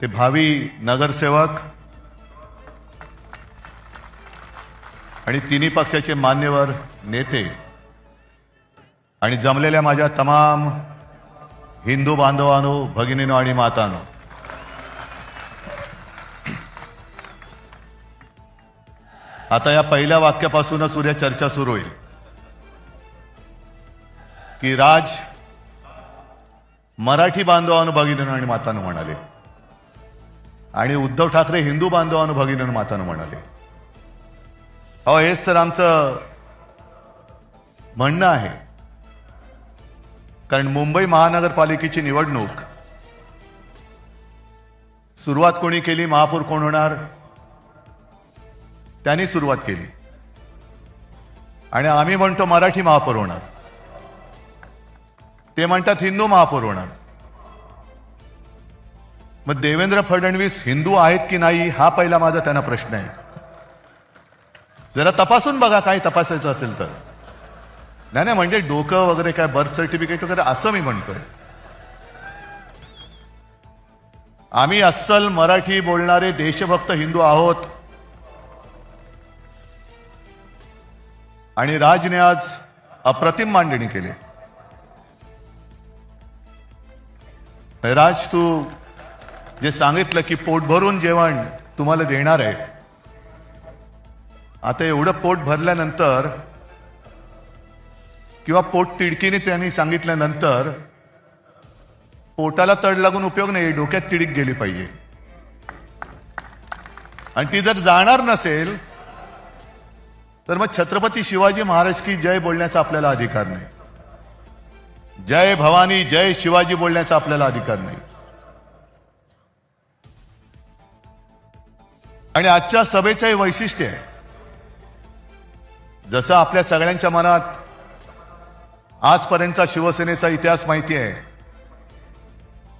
ते भावी नगरसेवक आणि तिन्ही पक्षाचे मान्यवर नेते आणि जमलेल्या माझ्या तमाम हिंदू बांधवांनो भगिनीनो आणि मातानो. आता या पहिल्या वाक्यापासूनच उद्या चर्चा सुरू होईल. की राज मराठी बांधवांनो भगिनीनो आणि मातानो म्हणाले. आणि उद्धव ठाकरे हिंदू बांधवानु भगिनीनो मातानं म्हणाले. अहो हेच तर आमचं म्हणणं आहे. कारण मुंबई महानगरपालिकेची निवडणूक सुरुवात कोणी केली महापौर कोण होणार? त्यांनी सुरुवात केली. आणि आम्ही म्हणतो मराठी महापौर होणार. ते म्हणतात हिंदू महापौर होणार. मग देवेंद्र फडणवीस हिंदू आहेत की नाही हा पहिला माझा त्यांना प्रश्न आहे. जरा तपासून बघा काय तपासायचं असेल तर. नाही नाही म्हणजे डोकं वगैरे काय बर्थ सर्टिफिकेट वगैरे असं मी म्हणतोय. आम्ही अस्सल मराठी बोलणारे देशभक्त हिंदू आहोत. आणि राजने आज अप्रतिम मांडणी केली. राज तू जे सांगितलं की पोट भरून जेवण तुम्हाला देणार आहे. आता एवढं पोट भरल्यानंतर किंवा पोट तिडकीने त्यांनी सांगितल्यानंतर पोटाला तड लागून उपयोग नाही डोक्यात तिडीक गेली पाहिजे. आणि ती जर जाणार नसेल तर मग छत्रपती शिवाजी महाराज की जय बोलण्याचा आपल्याला अधिकार नाही. जय भवानी जय शिवाजी बोलण्याचा आपल्याला अधिकार नाही. आणि आजच्या सभेचं हे वैशिष्ट्य आहे. जसं आपल्या सगळ्यांच्या मनात आजपर्यंतचा शिवसेनेचा इतिहास माहिती आहे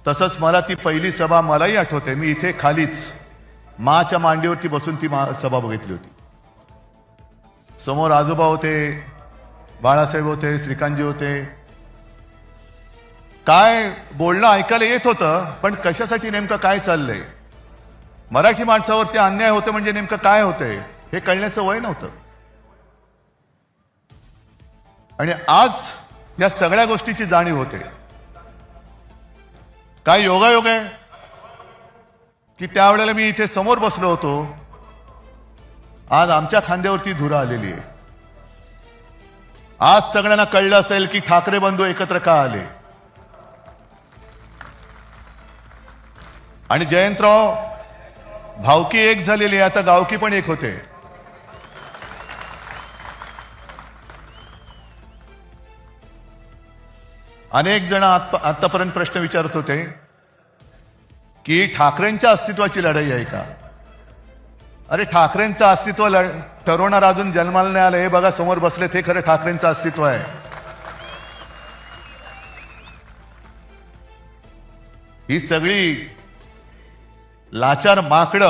तसंच मला ती पहिली सभा मलाही आठवते. मी इथे खालीच माच्या मांडीवरती बसून ती मा- सभा बघितली होती. समोर आजोबा होते बाळासाहेब होते श्रीकांतजी होते. काय बोलणं ऐकायला येत होतं पण कशासाठी नेमकं काय चाललंय? मराठी माणसावरती अन्याय होतं म्हणजे नेमकं काय होतंय हे कळण्याचं वय नव्हतं. आणि आज या सगळ्या गोष्टीची जाणीव होते. काय योगायोग आहे? की त्यावेळेला मी इथे समोर बसलो होतो. आज आमच्या खांद्यावरती धुरा आलेली आहे. आज सगळ्यांना कळलं असेल की ठाकरे बंधू एकत्र का आले? आणि जयंतराव भावकी एक झालेली आता गावकी पण एक होते. अनेक जण आत- आतापर्यंत प्रश्न विचारत होते की ठाकरेंच्या अस्तित्वाची लढाई आहे का? अरे ठाकरेंचं अस्तित्व लढ ठरवणार अजून जन्माला नाही आलं हे बघा समोर बसले ते खरं ठाकरेंचं अस्तित्व आहे. ही सगळी लाचार माकड.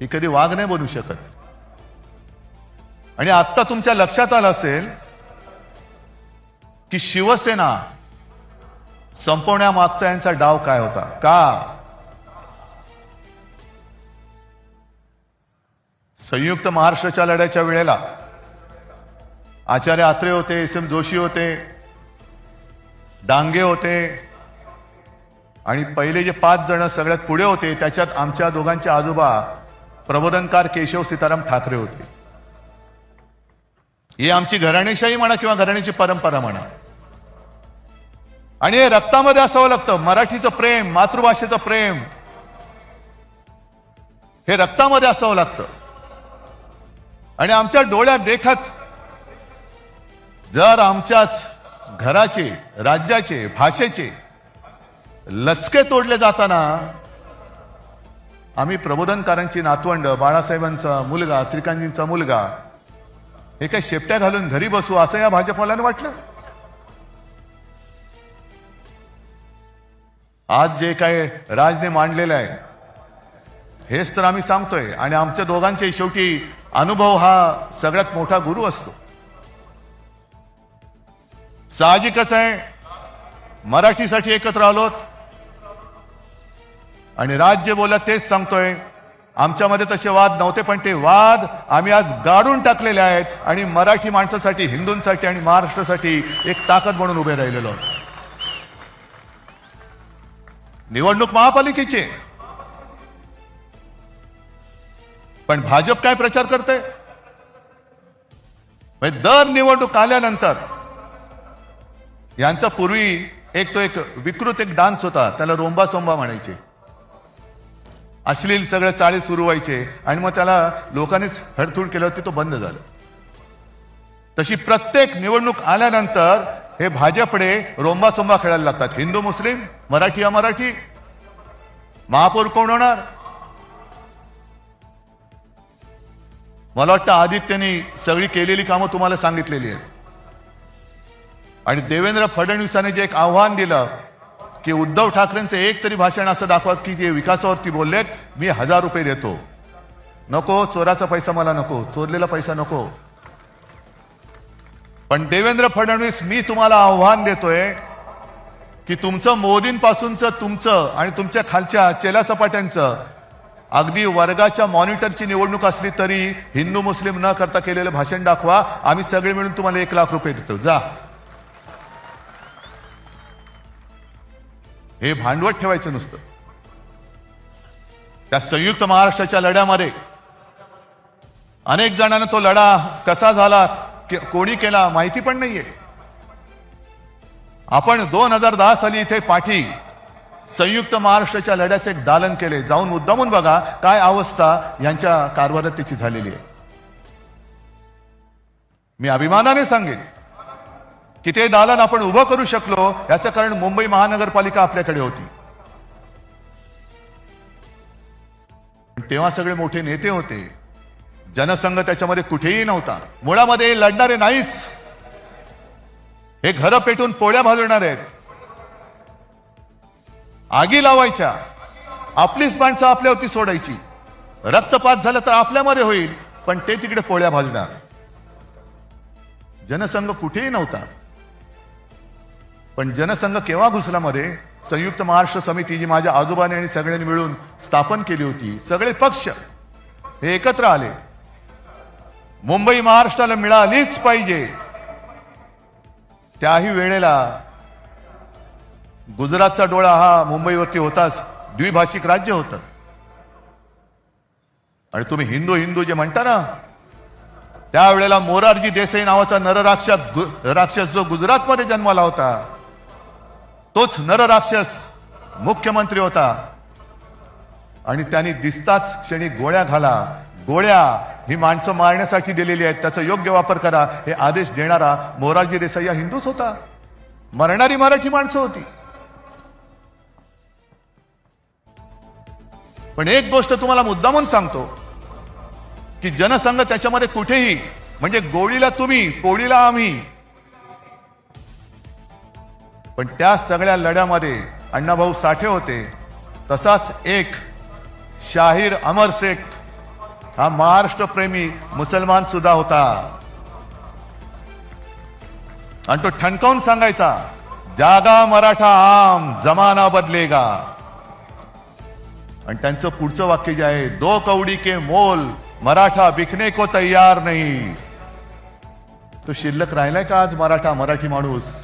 ही कधी वाघ नाही बनू शकत. आणि आत्ता तुमच्या लक्षात आलं असेल की शिवसेना संपवण्यामागचा यांचा डाव काय होता? का? संयुक्त महाराष्ट्राच्या लढ्याच्या वेळेला आचार्य आत्रे होते एस एम जोशी होते डांगे होते आणि पहिले जे पाच जण सगळ्यात पुढे होते त्याच्यात आमच्या दोघांचे आजोबा प्रबोधनकार केशव सीताराम ठाकरे होते. ही आमची घराणेशाही म्हणा किंवा घराण्याची परंपरा म्हणा. आणि हे रक्तामध्ये असावं लागतं. मराठीचं प्रेम मातृभाषेचं प्रेम हे रक्तामध्ये असावं लागतं. आणि आमच्या डोळ्यात देखत जर आमच्याच घराचे राज्याचे भाषेचे लचके तोडले जाताना आम्ही प्रबोधनकारांची नातवंड बाळासाहेबांचा मुलगा श्रीकांतजींचा मुलगा हे काय शेपट्या घालून घरी बसू असं या भाजपवाल्यानं वाटलं? आज जे काय राजने मांडलेलं आहे हेच तर आम्ही सांगतोय. आणि आमच्या दोघांचे शेवटी अनुभव हा सगळ्यात मोठा गुरु असतो. साहजिकच आहे मराठीसाठी एकत्र आलोत आणि राज्य बोलत तेच सांगतोय. आमच्यामध्ये तसे वाद नव्हते पण ते वाद आम्ही आज गाडून टाकलेले आहेत आणि मराठी माणसासाठी हिंदूंसाठी आणि महाराष्ट्रासाठी एक ताकद म्हणून उभे राहिलेलो निवडणूक महापालिकेची पण भाजप काय प्रचार करते म्हणजे दर निवडणूक आल्यानंतर यांचा पूर्वी एक तो एक विकृत एक डान्स होता त्याला रोंबा सोंबा म्हणायचे. अश्लील सगळं चाळे सुरू व्हायचे आणि मग त्याला लोकांनीच हडथूड केलं होती तो बंद झालं. तशी प्रत्येक निवडणूक आल्यानंतर हे भाजपडे रोंबासोंबा खेळायला लागतात. हिंदू मुस्लिम मराठी अमराठी. महापौर कोण होणार? मला वाटतं आदित्यनी सगळी केलेली कामं तुम्हाला सांगितलेली आहेत. आणि देवेंद्र फडणवीसांनी जे एक आव्हान दिलं की उद्धव ठाकरेंचं एक तरी भाषण असं दाखवा की ते विकासावरती बोललेत मी हजार रुपये देतो. नको चोराचा पैसा मला नको चोरलेला पैसा नको. पण देवेंद्र फडणवीस मी तुम्हाला आव्हान देतोय की तुमचं मोदींपासूनचं तुमचं आणि तुमच्या खालच्या चेला चपाट्यांचं अगदी वर्गाच्या मॉनिटरची निवडणूक असली तरी हिंदू मुस्लिम न करता केलेलं भाषण दाखवा. आम्ही सगळे मिळून तुम्हाला एक लाख रुपये देतो. जा. हे भांडवल ठेवायचं नुसतं. त्या संयुक्त महाराष्ट्राच्या लढ्यामध्ये अनेक जणांना तो लढा कसा झाला के- कोणी केला माहिती पण नाहीये. आपण दोन हजार दहा साली इथे पाठी संयुक्त महाराष्ट्राच्या लढ्याचे एक दालन केले. जाऊन मुद्दामून बघा काय अवस्था यांच्या कारभारात त्याची झालेली आहे. मी अभिमानाने सांगेन की ते दालन आपण उभं करू शकलो याचं कारण मुंबई महानगरपालिका आपल्याकडे होती. तेव्हा सगळे मोठे नेते होते. जनसंघ त्याच्यामध्ये कुठेही नव्हता. मुळामध्ये लढणारे नाहीच. हे घरं पेटून पोळ्या भाजवणार आहेत. आगी लावायच्या. आपलीच माणसं आपल्यावरती सोडायची. रक्तपात झालं तर आपल्यामध्ये होईल पण ते तिकडे पोळ्या भाजणार. जनसंघ कुठेही नव्हता. पण जनसंघ केव्हा घुसला मध्ये संयुक्त महाराष्ट्र समिती जी माझ्या आजोबाने आणि सगळ्यांनी मिळून स्थापन केली होती सगळे पक्ष हे एकत्र आले. मुंबई महाराष्ट्राला मिळालीच पाहिजे. त्याही वेळेला गुजरातचा डोळा हा मुंबईवरती होताच द्विभाषिक राज्य होतं. आणि तुम्ही हिंदू हिंदू जे म्हणता ना त्यावेळेला मोरारजी देसाई नावाचा नरराक्षस राक्षस जो गुजरातमध्ये जन्माला होता तोच नरराक्षस मुख्यमंत्री होता. आणि त्यांनी दिसताच क्षणी गोळ्या घाला. गोळ्या ही माणसं मारण्यासाठी दिलेली आहेत. त्याचा योग्य वापर करा. हे आदेश देणारा मोरारजी देसाई हा हिंदूच होता. मरणारी मराठी माणसं होती. पण एक गोष्ट तुम्हाला मुद्दामून सांगतो की जनसंघ त्याच्यामध्ये कुठेही म्हणजे गोळीला तुम्ही पोळीला आम्ही पण त्या सगळ्या लढ्यामध्ये अण्णाभाऊ साठे होते. तसाच एक शाहीर अमर शेख हा महाराष्ट्र प्रेमी मुसलमान सुद्धा होता. आणि तो ठणकावून सांगायचा जागा मराठा आम जमाना बदलेगा. आणि त्यांचं पुढचं वाक्य जे आहे दो कवडी के मोल मराठा बिकने को तयार नाही. तो शिल्लक राहिलाय का आज मराठा मराठी माणूस?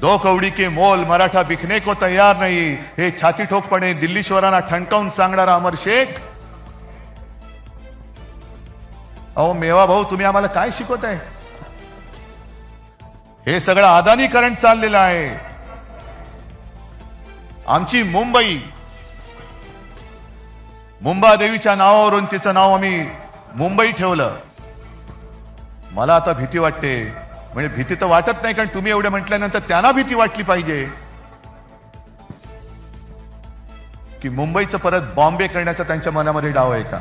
दो कवडी के मोल मराठा बिकने को तयार नाही. हे छाती ठोकपणे दिल्लीश्वरांना ठणकावून सांगणारा अमर शेख. अहो मेवा भाऊ तुम्ही आम्हाला काय शिकवत आहे हे सगळं आदानीकरण चाललेलं आहे. आमची मुंबई. मुंबादेवीच्या नावावरून तिचं नाव आम्ही मुंबई ठेवलं. मला आता भीती वाटते. म्हणजे भीती तर वाटत नाही कारण तुम्ही एवढे म्हटल्यानंतर त्यांना भीती वाटली पाहिजे. की मुंबईचं परत बॉम्बे करण्याचा त्यांच्या मनामध्ये डाव आहे का?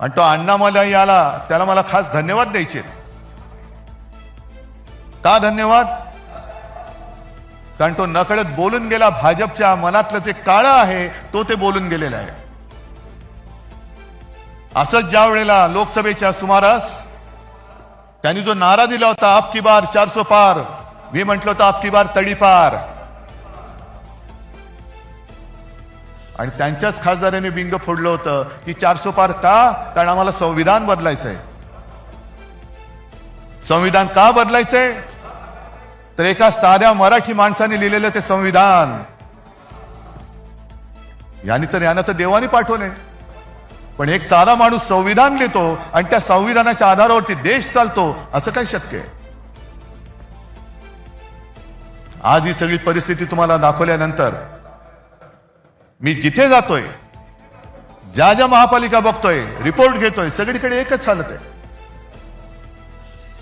आणि तो अण्णा मला याला त्याला मला खास धन्यवाद द्यायचे. का धन्यवाद? कारण तो नकळत बोलून गेला भाजपच्या मनातलं जे काळं आहे तो ते बोलून गेलेला आहे. असंच ज्या वेळेला लोकसभेच्या सुमारास त्यांनी जो नारा दिला होता आप की बार चारसो पार. मी म्हटलं होतं आपकी बार तडीपार आणि त्यांच्याच खासदाराने बिंग फोडलं होतं की चारसो पार का? कारण आम्हाला संविधान बदलायचंय. संविधान का बदलायचंय? तर एका साध्या मराठी माणसाने लिहिलेलं ते संविधान. यांनी तर यानं तर देवाने पाठवले पण एक साधा माणूस संविधान लिहितो आणि त्या संविधानाच्या आधारावरती देश चालतो असं काय शक्य आहे? आज ही सगळी परिस्थिती तुम्हाला दाखवल्यानंतर मी जिथे जातोय ज्या ज्या महापालिका बघतोय रिपोर्ट घेतोय सगळीकडे एकच चालत आहे.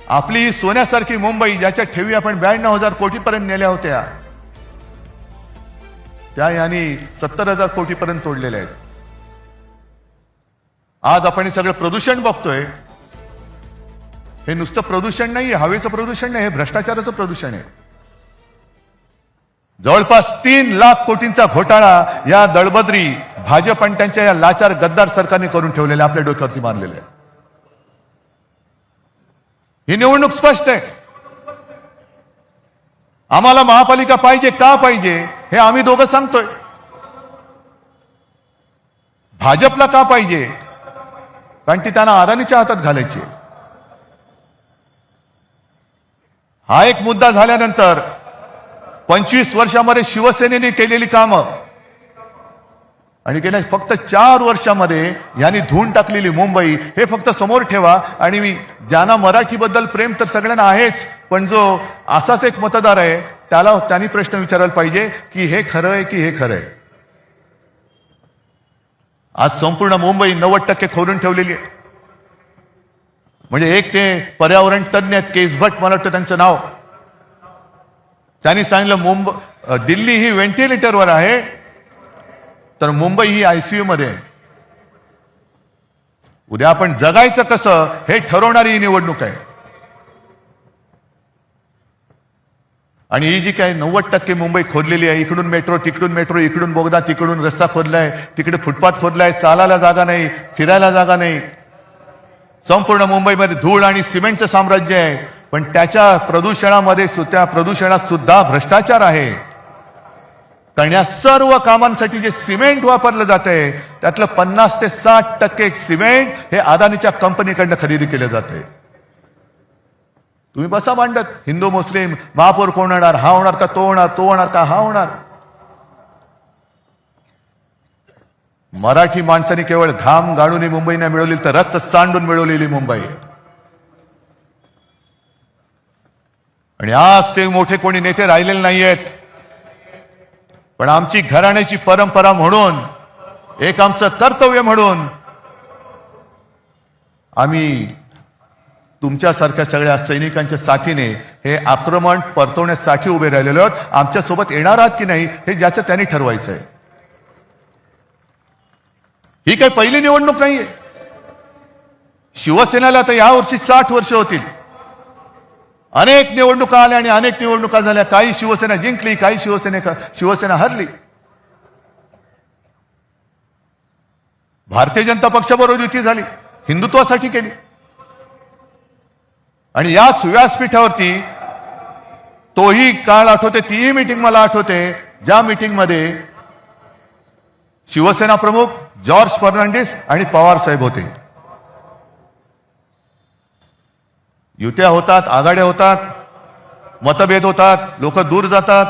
आपली ही सोन्यासारखी मुंबई ज्याच्या ठेवी आपण ब्याण्णव हजार कोटीपर्यंत नेल्या होत्या त्या यांनी सत्तर हजार कोटीपर्यंत तोडलेल्या आहेत. आज आपण हे सगळं प्रदूषण बघतोय. हे नुसतं प्रदूषण नाही हवेचं प्रदूषण नाही हे भ्रष्टाचाराचं प्रदूषण आहे. जवळपास तीन लाख कोटींचा घोटाळा या दळबद्री भाजप आणि त्यांच्या या लाचार गद्दार सरकारने करून ठेवलेले आपल्या डोक्यावरती मारलेले ही निवडणूक स्पष्ट आहे. आम्हाला महापालिका पाहिजे का पाहिजे हे आम्ही दोघं सांगतोय. भाजपला का पाहिजे कारण ती त्यांना अदानीच्या हातात घालायची आहे. हा एक मुद्दा झाल्यानंतर पंचवीस वर्षामध्ये शिवसेनेने केलेली कामं आणि गेल्या फक्त चार वर्षामध्ये यांनी धुवून टाकलेली मुंबई हे फक्त समोर ठेवा आणि मी ज्यांना मराठीबद्दल प्रेम तर सगळ्यांना आहेच पण जो असाच एक मतदार आहे त्याला त्यांनी प्रश्न विचारायला पाहिजे की हे खरं आहे की हे खरं आहे आज संपूर्ण मुंबई नव्वद टक्के खोलून ठेवलेली आहे. म्हणजे एक ते पर्यावरण तज्ज्ञ आहेत केस भट मला वाटतं त्यांचं नाव. त्यांनी सांगितलं मुंबई दिल्ली ही व्हेंटिलेटरवर आहे तर मुंबई ही आयसीयू मध्ये आहे. उद्या आपण जगायचं कसं हे ठरवणारी ही निवडणूक आहे. आणि ही जी काय नव्वद टक्के मुंबई खोदलेली आहे इकडून मेट्रो तिकडून मेट्रो इकडून बोगदा तिकडून रस्ता खोदलाय तिकडे फुटपाथ खोदलाय चालायला जागा नाही फिरायला जागा नाही. संपूर्ण मुंबईमध्ये धूळ आणि सिमेंटचं साम्राज्य आहे पण त्याच्या प्रदूषणामध्ये सुद्धा त्या प्रदूषणात सुद्धा भ्रष्टाचार आहे. कारण या सर्व कामांसाठी जे सिमेंट वापरलं जात आहे त्यातलं पन्नास ते साठ टक्के सिमेंट हे अदानीच्या कंपनीकडनं खरेदी केलं जात आहे. तुम्ही बसा मांडत हिंदू मुस्लिम महापौर कोण होणार हा होणार का? तो होणार? तो होणार का? हा होणार. मराठी माणसाने केवळ घाम गाळून मुंबईने मिळवली तर रक्त सांडून मिळवलेली मुंबई. आणि आज ते मोठे कोणी नेते राहिलेले नाहीयेत. पण आमची घराण्याची परंपरा म्हणून एक आमचं कर्तव्य म्हणून आम्ही तुमच्यासारख्या सगळ्या सैनिकांच्या साथीने हे आक्रमण परतवण्यासाठी उभे राहिलेले आहोत. आमच्यासोबत येणार आहात की नाही हे ज्याचं त्यांनी ठरवायचं आहे. ही काही पहिली निवडणूक नाहीये. शिवसेनेला आता यावर्षी साठ वर्ष होतील. अनेक निवडणुका आल्या आणि अनेक निवडणुका झाल्या. काही शिवसेना जिंकली काही शिवसेने शिवसेना हरली. भारतीय जनता पक्षाबरोबर युती झाली. हिंदुत्वासाठी केली. आणि याच व्यासपीठावरती तोही काळ आठवते तीही मीटिंग मला आठवते ज्या मीटिंगमध्ये शिवसेना प्रमुख जॉर्ज फर्नांडिस आणि पवार साहेब होते. युत्या होतात आघाड्या होतात मतभेद होतात लोक दूर जातात.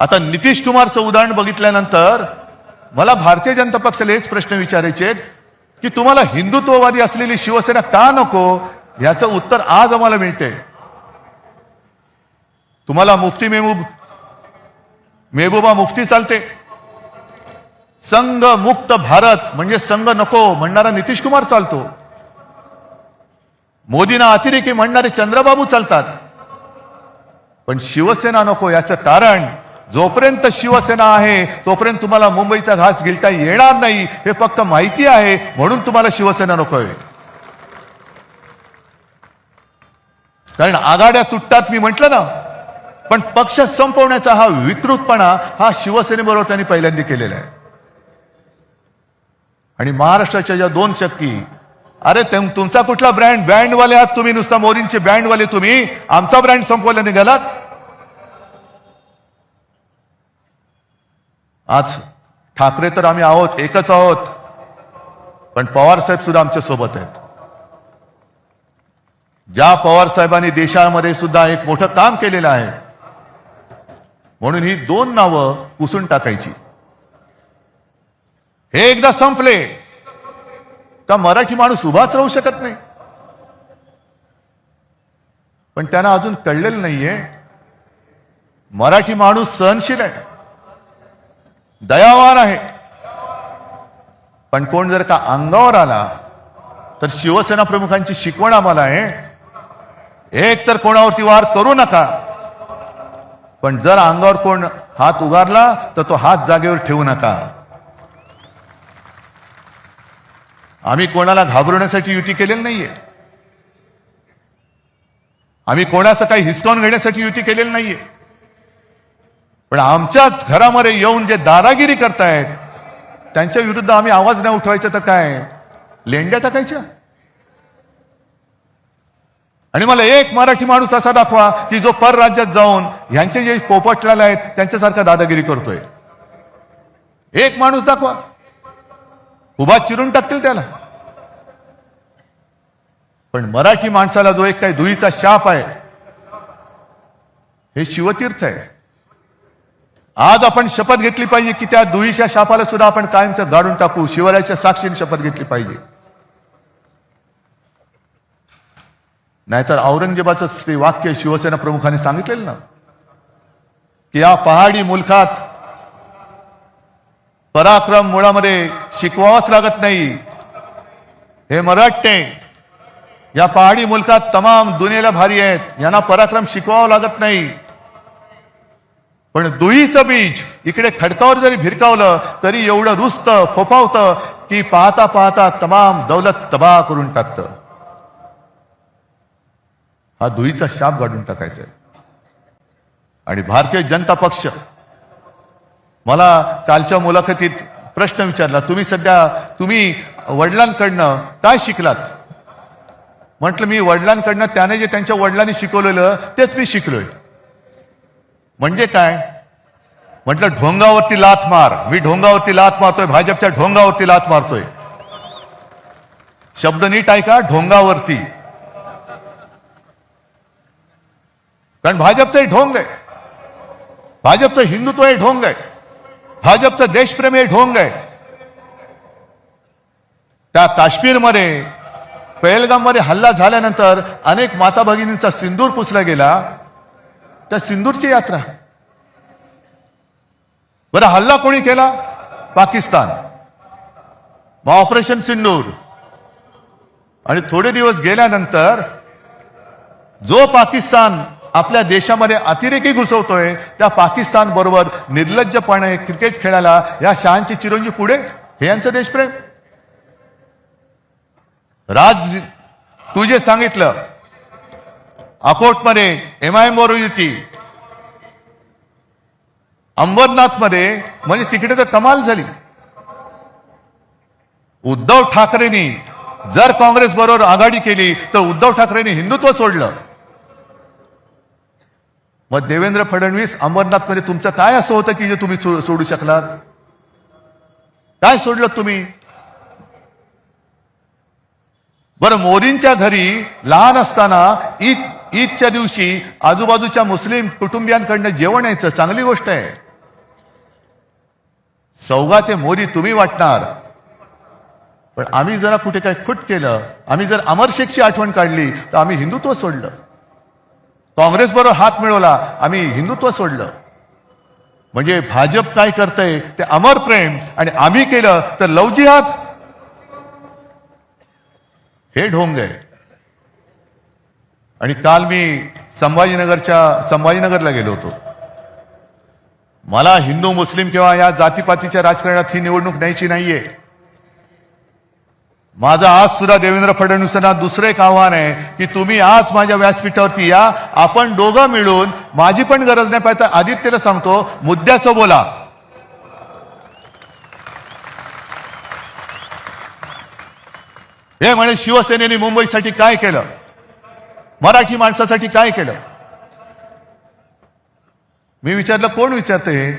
आता नितीश कुमारचं उदाहरण बघितल्यानंतर मला भारतीय जनता पक्षाला हेच प्रश्न विचारायचे आहेत. की तुम्हाला हिंदुत्ववादी असलेली शिवसेना का नको याचं उत्तर आज आम्हाला मिळते तुम्हाला मुफ्ती मेहबूब मेहबूबा मुफ्ती चालते. संघ मुक्त भारत म्हणजे संघ नको म्हणणारा नितीश कुमार चालतो. मोदींना अतिरेकी म्हणणारे चंद्रबाबू चालतात. पण शिवसेना नको याचं कारण जोपर्यंत शिवसेना आहे तोपर्यंत तुम्हाला मुंबईचा घास गिळता येणार नाही हे फक्त माहिती आहे म्हणून तुम्हाला शिवसेना नकोय. कारण आघाड्या तुटतात मी म्हटलं ना. पण पक्ष संपवण्याचा हा विकृतपणा हा शिवसेनेबरोबर त्यांनी पहिल्यांदा केलेला आहे. आणि महाराष्ट्राच्या ज्या दोन शक्ती अरे तुम- तुमचा कुठला ब्रँड? बँडवाले आहात तुम्ही नुसता मोदींचे बँडवाले तुम्ही? आमचा ब्रँड संपवला निघालात? आज ठाकरे तर आम्ही आहोत एकच आहोत. पण पवार साहेब सुद्धा आमच्यासोबत आहेत. ज्या पवार साहेबांनी देशामध्ये सुद्धा एक मोठं काम केलेलं आहे म्हणून ही दोन नावं पुसून टाकायची. हे एकदा संपले का मराठी माणूस उभाच राहू शकत नाही? पण त्यांना अजून कळलेलं नाहीये मराठी माणूस सहनशील आहे. दयावान आहे. पण कोण जर का अंगावर आला तर शिवसेना प्रमुखांची शिकवण आम्हाला आहे. एक तर कोणावरती वार करू नका. पण जर अंगावर कोण हात उगारला तर तो हात जागेवर ठेवू नका. आम्ही कोणाला घाबरवण्यासाठी युती केलेली नाहीये. आम्ही कोणाचं काही हिसकावून घेण्यासाठी युती केलेली नाहीये. पण आमच्याच घरामध्ये येऊन जे दादागिरी करतायत त्यांच्या विरुद्ध आम्ही आवाज नाही उठवायचा तर काय? लेंड्या टाकायच्या? आणि मला एक मराठी माणूस असा दाखवा की जो परराज्यात जाऊन ह्यांचे जे पोपटलेले आहेत त्यांच्यासारखा दादागिरी करतोय. एक माणूस दाखवा. उभा चिरून टाकतील त्याला. पण मराठी माणसाला जो एक काही दुईचा शाप आहे हे शिवतीर्थ आहे. आज आपण शपथ घेतली पाहिजे की त्या दुईच्या शापाला सुद्धा आपण कायमचं गाडून टाकू. शिवरायाच्या साक्षीने शपथ घेतली पाहिजे. नाहीतर औरंगजेबाचं ते वाक्य शिवसेना प्रमुखाने सांगितलेलं ना? की या पहाडी मुलखात पराक्रम मुळामध्ये शिकवावाच लागत नाही. हे मराठे या पहाडी मुलखात तमाम दुनियेला भारी आहेत. यांना पराक्रम शिकवावं लागत नाही. पण दुईचं बीज इकडे खडकावर जरी भिरकावलं तरी एवढं रुस्त फोफावतं की पाहता पाहता तमाम दौलत तबाह करून टाकतं. हा दुईचा शाप गाडून टाकायचा आहे. आणि भारतीय जनता पक्ष मला कालच्या मुलाखतीत प्रश्न विचारला तुम्ही सध्या तुम्ही वडिलांकडनं काय शिकलात? म्हटलं मी वडिलांकडनं त्याने जे त्यांच्या वडिलांनी शिकवलेलं तेच मी शिकलोय. म्हणजे काय? म्हटलं ढोंगावरती लाथ मार. मी ढोंगावरती लात मारतोय भाजपच्या ढोंगावरती लाथ मारतोय. शब्द नीट ऐका ढोंगावरती. कारण भाजपचं हे ढोंग आहे. भाजपचं हिंदुत्व हे ढोंग आहे. भाजपचं देशप्रेम हे ढोंग आहे. त्या काश्मीरमध्ये पहलगाममध्ये हल्ला झाल्यानंतर अनेक माता भगिनींचा सिंदूर पुसला गेला. त्या सिंदूरची यात्रा. बरं हल्ला कोणी केला? पाकिस्तान. मग ऑपरेशन सिंदूर आणि थोडे दिवस गेल्यानंतर जो पाकिस्तान आपल्या देशामध्ये अतिरेकी घुसवतोय त्या पाकिस्तान बरोबर निर्लज्जपणे क्रिकेट खेळायला या शहांचे चिरंजीव पुढे हे यांचं देशप्रेम. राज तू जे सांगितलं अकोटमध्ये एम आय एम युती अंबरनाथमध्ये म्हणजे तिकडे तर कमाल झाली. उद्धव ठाकरेंनी जर काँग्रेस बरोबर आघाडी केली तर उद्धव ठाकरेंनी हिंदुत्व सोडलं. मग देवेंद्र फडणवीस अंबरनाथमध्ये तुमचं काय असं होतं की जे तुम्ही सो- सोडू शकलात? काय सोडलं तुम्ही? बरं मोदींच्या घरी लहान असताना ईद ईदच्या दिवशी आजूबाजूच्या मुस्लिम कुटुंबियांकडनं जेवण यायचं चांगली गोष्ट आहे. सौगा ते मोदी तुम्ही वाटणार. पण आम्ही जरा कुठे काय खुट केलं आम्ही जर अमरशेखची आठवण काढली तर आम्ही हिंदुत्व सोडलं. काँग्रेस बरोबर हात मिळवला आम्ही हिंदुत्व सोडलं. म्हणजे भाजप काय करतंय ते अमर प्रेम आणि आम्ही केलं तर लवजिहाद हे ढोंग. आहे आणि काल मी संभाजीनगरच्या संभाजीनगरला गेलो होतो. मला हिंदू मुस्लिम किंवा या जातीपातीच्या राजकारणात ही निवडणूक न्यायची नाहीये. माझं आज सुद्धा देवेंद्र फडणवीसांना दुसरं एक आव्हान आहे की तुम्ही आज माझ्या व्यासपीठावरती या. आपण दोघं मिळून माझी पण गरज नाही पाहिजे आदित्यला सांगतो मुद्द्याचं बोला. हे म्हणे शिवसेनेने मुंबईसाठी काय केलं? मराठी माणसासाठी काय केलं? मी विचारलं कोण विचारतं हे?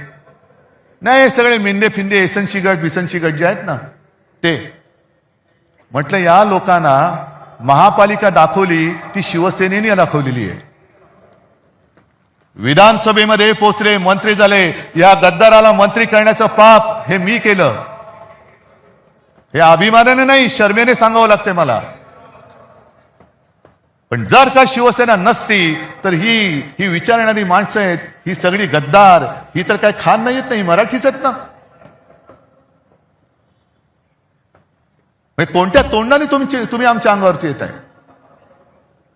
नाही हे सगळे मिंदे फिंदे एसनशी गट बिसनशी गट जे आहेत ना ते. म्हटलं या लोकांना महापालिका दाखवली ती शिवसेनेने दाखवलेली आहे. विधानसभेमध्ये पोचले मंत्री झाले या गद्दाराला मंत्री करण्याचं पाप हे मी केलं. हे अभिमानाने नाही शर्मेने सांगावं लागते मला. पण जर का शिवसेना नसती तर ही ही विचारणारी माणसं आहेत ही सगळी गद्दार ही तर काय खान नाही येत नाही मराठीच आहेत ना. म्हणजे कोणत्या तोंडाने तुमची तुम्ही आमच्या अंगावरती येत आहे?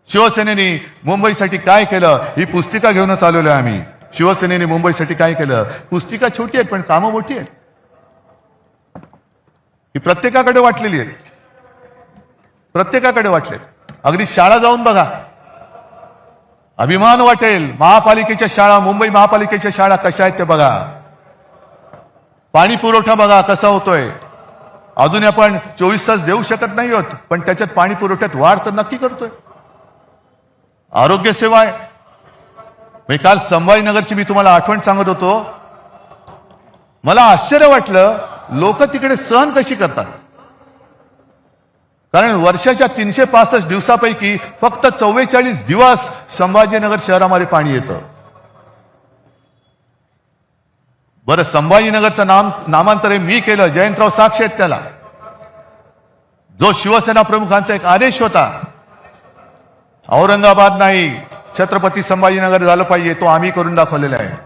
शिवसेनेने मुंबईसाठी काय केलं ही पुस्तिका घेऊनच आलेलो आहे आम्ही. शिवसेनेने मुंबईसाठी काय केलं पुस्तिका छोटी आहेत पण कामं मोठी आहेत. ही प्रत्येकाकडे वाटलेली आहेत. प्रत्येकाकडे वाटलेत. अगदी शाळा जाऊन बघा. अभिमान वाटेल. महापालिकेच्या शाळा मुंबई महापालिकेच्या शाळा कशा आहेत ते बघा. पाणी पुरवठा बघा कसा होतोय. अजून आपण चोवीस तास देऊ शकत नाही होत पण त्याच्यात पाणी पुरवठ्यात वाढ तर नक्की करतोय. आरोग्य सेवा आहे. मी काल संभाजीनगरची मी तुम्हाला आठवण सांगत होतो. मला आश्चर्य वाटलं लोक तिकडे सहन कशी करतात? कारण वर्षाच्या तीनशे पासष्ट दिवसापैकी फक्त चव्वेचाळीस दिवस संभाजीनगर शहरामध्ये पाणी येतं. बरं संभाजीनगरचं नाम नामांतर हे मी केलं. जयंतराव साक्ष आहेत त्याला. जो शिवसेना प्रमुखांचा एक आदेश होता औरंगाबाद नाही छत्रपती संभाजीनगर झालं पाहिजे तो आम्ही करून दाखवलेला आहे.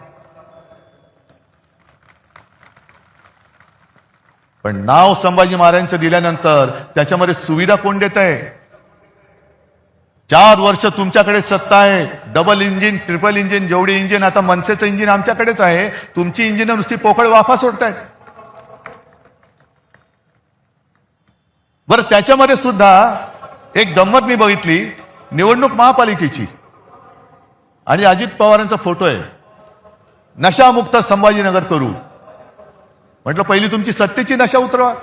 पण नाव संभाजी महाराजांचं दिल्यानंतर त्याच्यामध्ये सुविधा कोण देत आहे? चार वर्ष तुमच्याकडे सत्ता आहे. डबल इंजिन ट्रिपल इंजिन जेवढी इंजिन आता मनसेचं इंजिन आमच्याकडेच आहे. तुमची इंजिन नुसती पोकळ वाफा सोडतायत. बरं त्याच्यामध्ये सुद्धा एक गंमत मी बघितली. निवडणूक महापालिकेची. आणि अजित पवारांचा फोटो आहे. नशामुक्त संभाजीनगर करू. म्हटलं पहिली तुमची सत्तेची नशा उतरवा.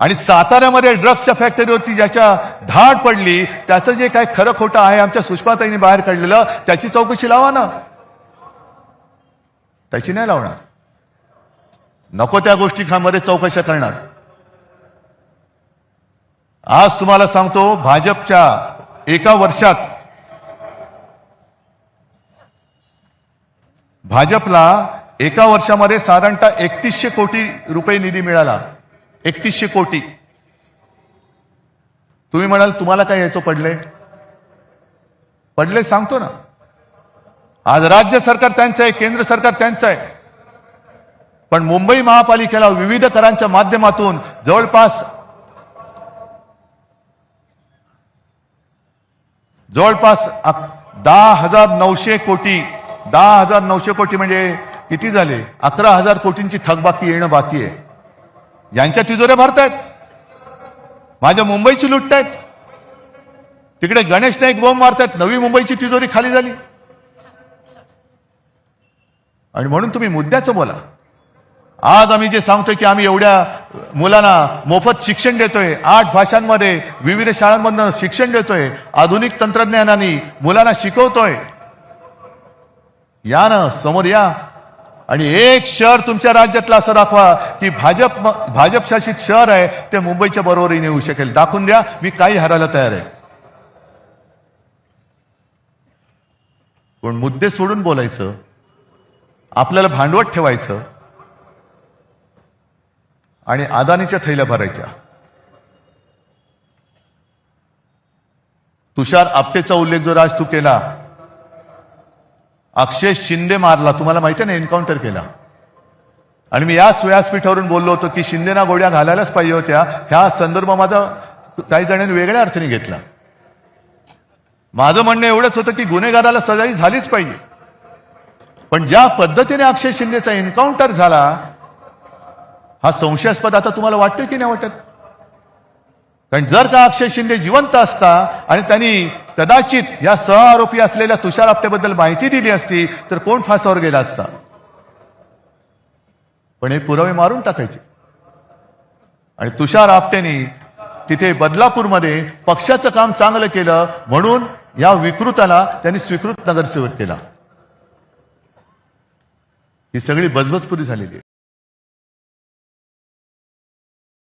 आणि साताऱ्यामध्ये ड्रग्सच्या फॅक्टरीवरती ज्याच्या धाड पडली त्याचं जे काय खरं खोटं आहे आमच्या सुषमाताईने बाहेर काढलेलं त्याची चौकशी लावा ना. त्याची नाही लावणार. नको त्या गोष्टी खामध्ये चौकशा करणार. आज तुम्हाला सांगतो भाजपच्या एका वर्षात भाजपला एका वर्षामध्ये साधारणतः एकतीसशे कोटी रुपये निधी मिळाला. एकतीसशे कोटी. तुम्ही म्हणाल तुम्हाला काय यायचं पडलंय? पडले सांगतो ना. आज राज्य सरकार त्यांचं आहे केंद्र सरकार त्यांचं आहे. पण मुंबई महापालिकेला विविध करांच्या माध्यमातून जवळपास जवळपास दहा हजार नऊशे कोटी दहा हजार नऊशे कोटी म्हणजे किती झाले? अकरा हजार कोटींची थकबाकी येणं बाकी आहे. यांच्या तिजोऱ्या भरतायत. माझ्या मुंबईची लुटतायत. तिकडे गणेश नाईक बॉम्ब मारतायत. नवी मुंबईची तिजोरी खाली झाली. आणि म्हणून तुम्ही मुद्द्याचं बोला. आज आम्ही जे सांगतोय की आम्ही एवढ्या मुलांना मोफत शिक्षण देतोय. आठ भाषांमध्ये विविध शाळांमधनं शिक्षण देतोय. आधुनिक तंत्रज्ञानाने मुलांना शिकवतोय. या ना समोर या. आणि एक शहर तुमच्या राज्यातलं असं दाखवा की भाजप भाजप शासित शहर आहे ते मुंबईच्या बरोबरीने येऊ शकेल. दाखवून द्या मी काही हरायला तयार आहे. पण मुद्दे सोडून बोलायचं आपल्याला भांडवत ठेवायचं आणि अदानीच्या थैल्या भरायच्या. तुषार आपटेचा उल्लेख जो राज तू केला अक्षय शिंदे मारला. तुम्हाला माहिती आहे ना एन्काउंटर केला. आणि मी याच व्यासपीठावरून बोललो होतो की शिंदेना गोड्या घालायलाच पाहिजे होत्या. ह्या संदर्भ माझा काही जणांनी वेगळ्या अर्थाने घेतला. माझं म्हणणं एवढंच होतं की गुन्हेगाराला सजाई झालीच पाहिजे. पण ज्या पद्धतीने अक्षय शिंदेचा एन्काउंटर झाला हा संशयास्पद आता तुम्हाला वाटतोय की नाही वाटत? कारण जर का अक्षय शिंदे जिवंत असता आणि त्यांनी कदाचित या सह आरोपी असलेल्या तुषार आपट्याबद्दल माहिती दिली असती तर कोण फासावर गेला असता? पण हे पुरावे मारून टाकायचे. आणि तुषार आपटेने तिथे बदलापूरमध्ये पक्षाचं काम चांगलं केलं म्हणून या विकृताला त्यांनी स्वीकृत नगरसेवक केला. ही सगळी बजबजपुरी झालेली आहे.